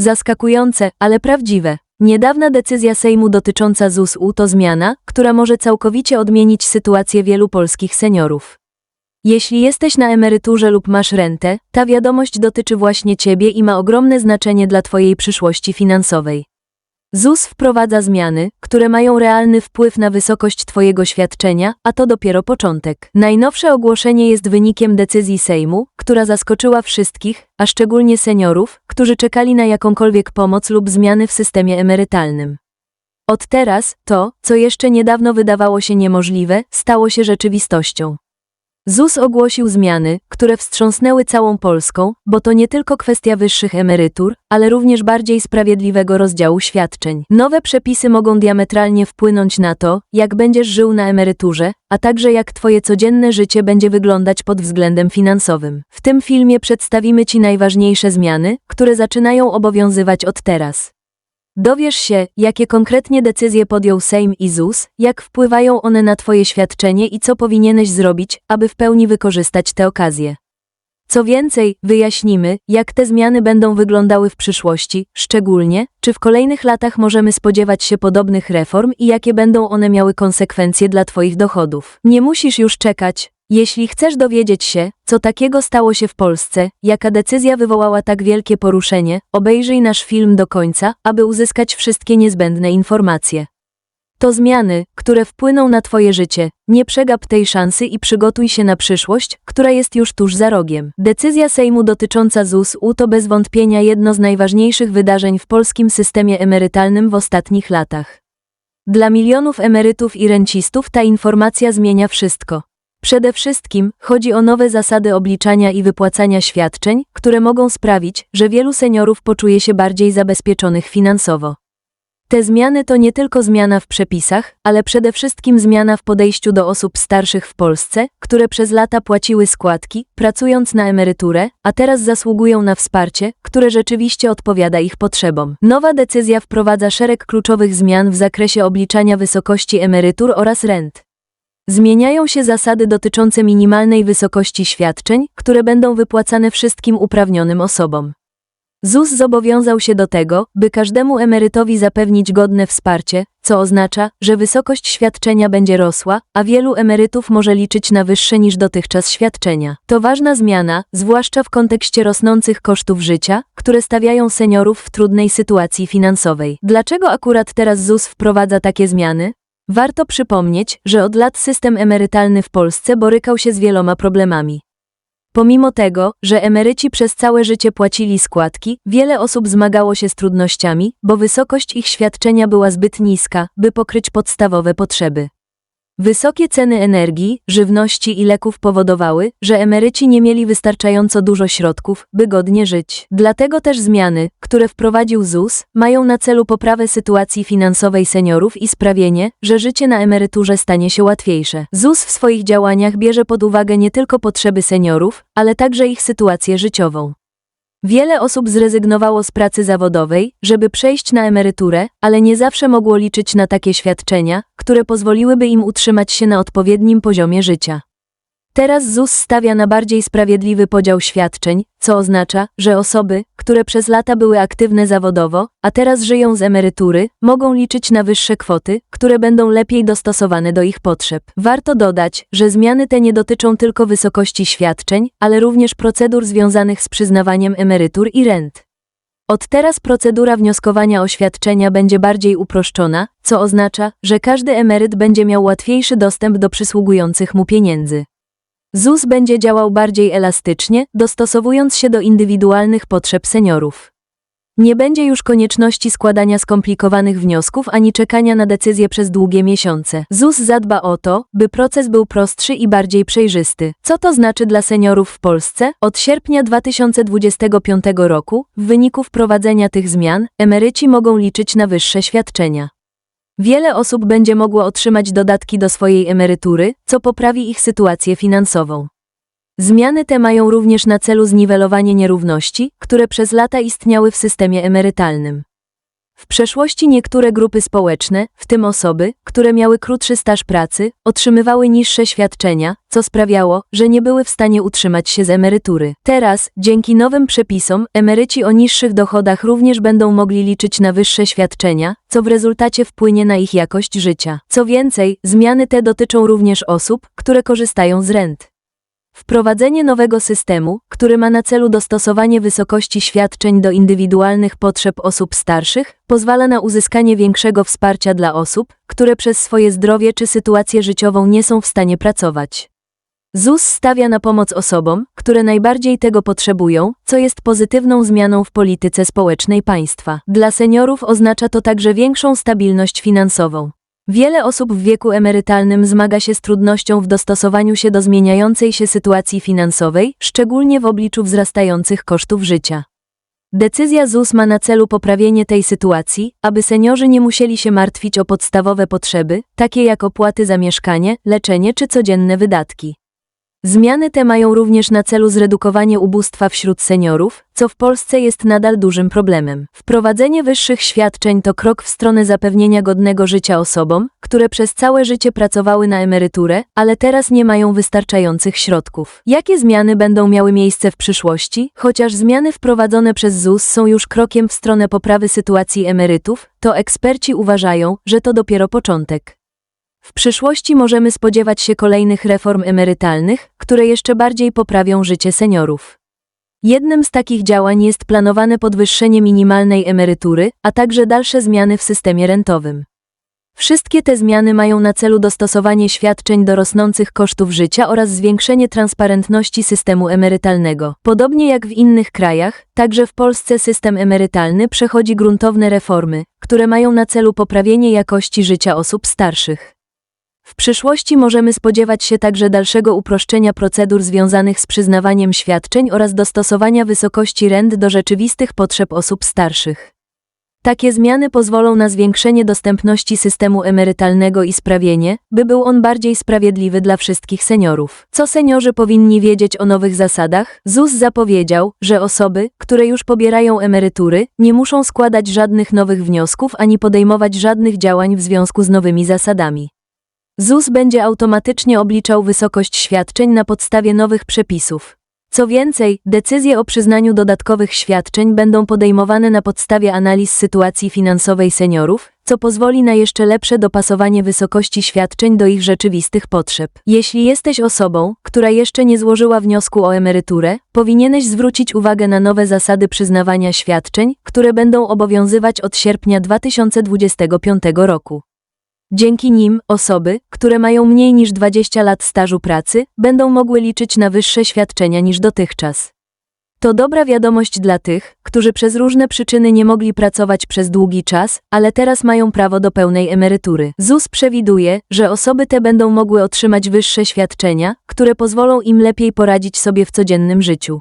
Zaskakujące, ale prawdziwe. Niedawna decyzja Sejmu dotycząca ZUS-u to zmiana, która może całkowicie odmienić sytuację wielu polskich seniorów. Jeśli jesteś na emeryturze lub masz rentę, ta wiadomość dotyczy właśnie Ciebie i ma ogromne znaczenie dla Twojej przyszłości finansowej. ZUS wprowadza zmiany, które mają realny wpływ na wysokość Twojego świadczenia, a to dopiero początek. Najnowsze ogłoszenie jest wynikiem decyzji Sejmu, która zaskoczyła wszystkich, a szczególnie seniorów, którzy czekali na jakąkolwiek pomoc lub zmiany w systemie emerytalnym. Od teraz to, co jeszcze niedawno wydawało się niemożliwe, stało się rzeczywistością. ZUS ogłosił zmiany, które wstrząsnęły całą Polską, bo to nie tylko kwestia wyższych emerytur, ale również bardziej sprawiedliwego rozdziału świadczeń. Nowe przepisy mogą diametralnie wpłynąć na to, jak będziesz żył na emeryturze, a także jak Twoje codzienne życie będzie wyglądać pod względem finansowym. W tym filmie przedstawimy Ci najważniejsze zmiany, które zaczynają obowiązywać od teraz. Dowiesz się, jakie konkretnie decyzje podjął Sejm i ZUS, jak wpływają one na Twoje świadczenie i co powinieneś zrobić, aby w pełni wykorzystać te okazje. Co więcej, wyjaśnimy, jak te zmiany będą wyglądały w przyszłości, szczególnie, czy w kolejnych latach możemy spodziewać się podobnych reform i jakie będą one miały konsekwencje dla Twoich dochodów. Nie musisz już czekać. Jeśli chcesz dowiedzieć się, co takiego stało się w Polsce, jaka decyzja wywołała tak wielkie poruszenie, obejrzyj nasz film do końca, aby uzyskać wszystkie niezbędne informacje. To zmiany, które wpłyną na Twoje życie. Nie przegap tej szansy i przygotuj się na przyszłość, która jest już tuż za rogiem. Decyzja Sejmu dotycząca ZUS-u to bez wątpienia jedno z najważniejszych wydarzeń w polskim systemie emerytalnym w ostatnich latach. Dla milionów emerytów i rencistów ta informacja zmienia wszystko. Przede wszystkim chodzi o nowe zasady obliczania i wypłacania świadczeń, które mogą sprawić, że wielu seniorów poczuje się bardziej zabezpieczonych finansowo. Te zmiany to nie tylko zmiana w przepisach, ale przede wszystkim zmiana w podejściu do osób starszych w Polsce, które przez lata płaciły składki, pracując na emeryturę, a teraz zasługują na wsparcie, które rzeczywiście odpowiada ich potrzebom. Nowa decyzja wprowadza szereg kluczowych zmian w zakresie obliczania wysokości emerytur oraz rent. Zmieniają się zasady dotyczące minimalnej wysokości świadczeń, które będą wypłacane wszystkim uprawnionym osobom. ZUS zobowiązał się do tego, by każdemu emerytowi zapewnić godne wsparcie, co oznacza, że wysokość świadczenia będzie rosła, a wielu emerytów może liczyć na wyższe niż dotychczas świadczenia. To ważna zmiana, zwłaszcza w kontekście rosnących kosztów życia, które stawiają seniorów w trudnej sytuacji finansowej. Dlaczego akurat teraz ZUS wprowadza takie zmiany? Warto przypomnieć, że od lat system emerytalny w Polsce borykał się z wieloma problemami. Pomimo tego, że emeryci przez całe życie płacili składki, wiele osób zmagało się z trudnościami, bo wysokość ich świadczenia była zbyt niska, by pokryć podstawowe potrzeby. Wysokie ceny energii, żywności i leków powodowały, że emeryci nie mieli wystarczająco dużo środków, by godnie żyć. Dlatego też zmiany, które wprowadził ZUS, mają na celu poprawę sytuacji finansowej seniorów i sprawienie, że życie na emeryturze stanie się łatwiejsze. ZUS w swoich działaniach bierze pod uwagę nie tylko potrzeby seniorów, ale także ich sytuację życiową. Wiele osób zrezygnowało z pracy zawodowej, żeby przejść na emeryturę, ale nie zawsze mogło liczyć na takie świadczenia, które pozwoliłyby im utrzymać się na odpowiednim poziomie życia. Teraz ZUS stawia na bardziej sprawiedliwy podział świadczeń, co oznacza, że osoby, które przez lata były aktywne zawodowo, a teraz żyją z emerytury, mogą liczyć na wyższe kwoty, które będą lepiej dostosowane do ich potrzeb. Warto dodać, że zmiany te nie dotyczą tylko wysokości świadczeń, ale również procedur związanych z przyznawaniem emerytur i rent. Od teraz procedura wnioskowania o świadczenia będzie bardziej uproszczona, co oznacza, że każdy emeryt będzie miał łatwiejszy dostęp do przysługujących mu pieniędzy. ZUS będzie działał bardziej elastycznie, dostosowując się do indywidualnych potrzeb seniorów. Nie będzie już konieczności składania skomplikowanych wniosków ani czekania na decyzje przez długie miesiące. ZUS zadba o to, by proces był prostszy i bardziej przejrzysty. Co to znaczy dla seniorów w Polsce? Od sierpnia 2025 roku, w wyniku wprowadzenia tych zmian, emeryci mogą liczyć na wyższe świadczenia. Wiele osób będzie mogło otrzymać dodatki do swojej emerytury, co poprawi ich sytuację finansową. Zmiany te mają również na celu zniwelowanie nierówności, które przez lata istniały w systemie emerytalnym. W przeszłości niektóre grupy społeczne, w tym osoby, które miały krótszy staż pracy, otrzymywały niższe świadczenia, co sprawiało, że nie były w stanie utrzymać się z emerytury. Teraz, dzięki nowym przepisom, emeryci o niższych dochodach również będą mogli liczyć na wyższe świadczenia, co w rezultacie wpłynie na ich jakość życia. Co więcej, zmiany te dotyczą również osób, które korzystają z rent. Wprowadzenie nowego systemu, który ma na celu dostosowanie wysokości świadczeń do indywidualnych potrzeb osób starszych, pozwala na uzyskanie większego wsparcia dla osób, które przez swoje zdrowie czy sytuację życiową nie są w stanie pracować. ZUS stawia na pomoc osobom, które najbardziej tego potrzebują, co jest pozytywną zmianą w polityce społecznej państwa. Dla seniorów oznacza to także większą stabilność finansową. Wiele osób w wieku emerytalnym zmaga się z trudnością w dostosowaniu się do zmieniającej się sytuacji finansowej, szczególnie w obliczu wzrastających kosztów życia. Decyzja ZUS ma na celu poprawienie tej sytuacji, aby seniorzy nie musieli się martwić o podstawowe potrzeby, takie jak opłaty za mieszkanie, leczenie czy codzienne wydatki. Zmiany te mają również na celu zredukowanie ubóstwa wśród seniorów, co w Polsce jest nadal dużym problemem. Wprowadzenie wyższych świadczeń to krok w stronę zapewnienia godnego życia osobom, które przez całe życie pracowały na emeryturę, ale teraz nie mają wystarczających środków. Jakie zmiany będą miały miejsce w przyszłości? Chociaż zmiany wprowadzone przez ZUS są już krokiem w stronę poprawy sytuacji emerytów, to eksperci uważają, że to dopiero początek. W przyszłości możemy spodziewać się kolejnych reform emerytalnych, które jeszcze bardziej poprawią życie seniorów. Jednym z takich działań jest planowane podwyższenie minimalnej emerytury, a także dalsze zmiany w systemie rentowym. Wszystkie te zmiany mają na celu dostosowanie świadczeń do rosnących kosztów życia oraz zwiększenie transparentności systemu emerytalnego. Podobnie jak w innych krajach, także w Polsce system emerytalny przechodzi gruntowne reformy, które mają na celu poprawienie jakości życia osób starszych. W przyszłości możemy spodziewać się także dalszego uproszczenia procedur związanych z przyznawaniem świadczeń oraz dostosowania wysokości rent do rzeczywistych potrzeb osób starszych. Takie zmiany pozwolą na zwiększenie dostępności systemu emerytalnego i sprawienie, by był on bardziej sprawiedliwy dla wszystkich seniorów. Co seniorzy powinni wiedzieć o nowych zasadach? ZUS zapowiedział, że osoby, które już pobierają emerytury, nie muszą składać żadnych nowych wniosków ani podejmować żadnych działań w związku z nowymi zasadami. ZUS będzie automatycznie obliczał wysokość świadczeń na podstawie nowych przepisów. Co więcej, decyzje o przyznaniu dodatkowych świadczeń będą podejmowane na podstawie analiz sytuacji finansowej seniorów, co pozwoli na jeszcze lepsze dopasowanie wysokości świadczeń do ich rzeczywistych potrzeb. Jeśli jesteś osobą, która jeszcze nie złożyła wniosku o emeryturę, powinieneś zwrócić uwagę na nowe zasady przyznawania świadczeń, które będą obowiązywać od sierpnia 2025 roku. Dzięki nim osoby, które mają mniej niż 20 lat stażu pracy, będą mogły liczyć na wyższe świadczenia niż dotychczas. To dobra wiadomość dla tych, którzy przez różne przyczyny nie mogli pracować przez długi czas, ale teraz mają prawo do pełnej emerytury. ZUS przewiduje, że osoby te będą mogły otrzymać wyższe świadczenia, które pozwolą im lepiej poradzić sobie w codziennym życiu.